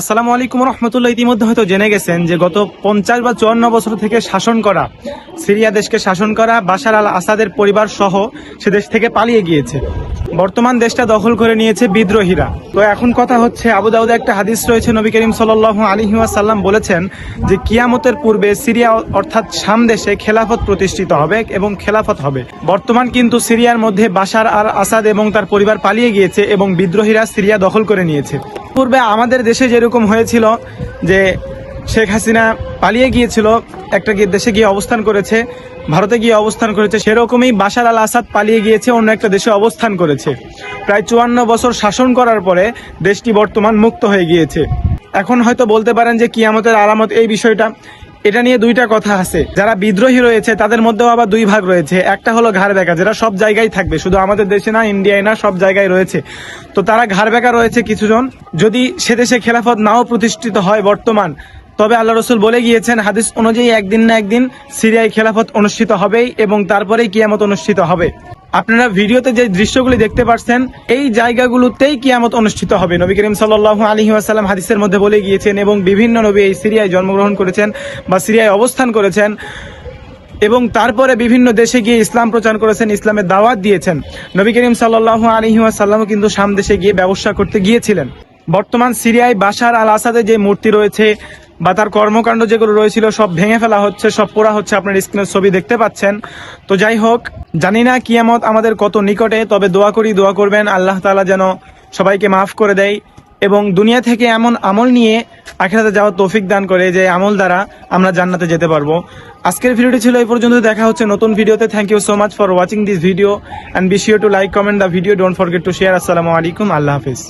আসসালামু আলাইকুম রহমতুল্লাহ। ইতিমধ্যে হয়তো জেনে গেছেন যে গত পঞ্চাশ বা চুয়ান্ন বছর থেকে শাসন করা, সিরিয়া দেশকে শাসন করা, বাশার আল আসাদের পরিবার সহ সে দেশ থেকে পালিয়ে গিয়েছে। বর্তমান দেশটা দখল করে নিয়েছে বিদ্রোহীরা। তো এখন কথা হচ্ছে, আবু দাউদে একটা হাদিস রয়েছে, নবী করিম আলী সাল্লাম বলেছেন যে কিয়ামতের পূর্বে সিরিয়া অর্থাৎ শাম দেশে খেলাফত প্রতিষ্ঠিত হবে এবং খেলাফত হবে। বর্তমান কিন্তু সিরিয়ার মধ্যে বাশার আল আসাদ এবং তার পরিবার পালিয়ে গিয়েছে এবং বিদ্রোহীরা সিরিয়া দখল করে নিয়েছে। পূর্বে আমাদের দেশে যেরকম হয়েছিল যে শেখ হাসিনা পালিয়ে গিয়েছিল, একটা গিয়ে দেশে গিয়ে অবস্থান করেছে, ভারতে গিয়ে অবস্থান করেছে, সেরকমই বাশার আল আসাদ পালিয়ে গিয়েছে, অন্য একটা দেশে অবস্থান করেছে। প্রায় চুয়ান্ন বছর শাসন করার পরে দেশটি বর্তমান মুক্ত হয়ে গিয়েছে। এখন হয়তো বলতে পারেন যে কিয়ামতের আলামত এই বিষয়টা। এটা নিয়ে দুইটা কথা আছে। যারা বিদ্রোহী রয়েছে, তাদের মধ্যেও আবার দুই ভাগ রয়েছে। একটা হলো ঘাড় বেকা যেটা সব জায়গায় থাকবে। শুধু আমাদের দেশে না, ইন্ডিয়ায় না, সব জায়গায় রয়েছে। তো তারা ঘাড় বেকা রয়েছে কিছুজন। যদি সে দেশে খেলাফত নাও প্রতিষ্ঠিত হয় বর্তমান তবে আল্লাহ রসুল বলে গিয়েছেন, হাদিস অনুযায়ী একদিন না একদিন সিরিয়ায় খেলাফত অনুষ্ঠিত হবেই এবং তারপরেই কিয়ামত অনুষ্ঠিত হবে। আপনারা ভিডিওতে যে দৃশ্যগুলি দেখতে পাচ্ছেন এই জায়গাগুলোতেই কিয়ামত অনুষ্ঠিত হবে। নবী করিম সাল্লাহ আলী আসাল্লাম হাদিসের মধ্যে বলে গিয়েছেন এবং বিভিন্ন নবী এই সিরিয়ায় জন্মগ্রহণ করেছেন বা সিরিয়ায় অবস্থান করেছেন এবং তারপরে বিভিন্ন দেশে গিয়ে ইসলাম প্রচার করেছেন, ইসলামের দাওয়াত দিয়েছেন। নবী করিম সাল্লাহ আলী আসাল্লামও কিন্তু শাম দেশে গিয়ে ব্যবসা করতে গিয়েছিলেন। বর্তমান সিরিয়ায় বাশার আল আসাদের যে মূর্তি রয়েছে বা তার কর্মকাণ্ড যেগুলো রয়েছিল, সব ভেঙে ফেলা হচ্ছে, সব পোড়া হচ্ছে আপনার স্ক্রিনের ছবি দেখতে পাচ্ছেন। তো যাই হোক, জানি না কিয়ামত আমাদের কত নিকটে, তবে দোয়া করি, দোয়া করবেন, আল্লাহ তালা যেন সবাইকে মাফ করে দেয় এবং দুনিয়া থেকে এমন আমল নিয়ে আখেরাতে যাওয়ার তৌফিক দান করে যে আমল দ্বারা আমরা জান্নাতে যেতে পারব। আজকের ভিডিওটি ছিল এই পর্যন্ত, দেখা হচ্ছে নতুন ভিডিওতে। Thank you so much for watching this video and be sure to like comment the video don't forget to share আসসালামু আলাইকুম আল্লাহ হাফিজ।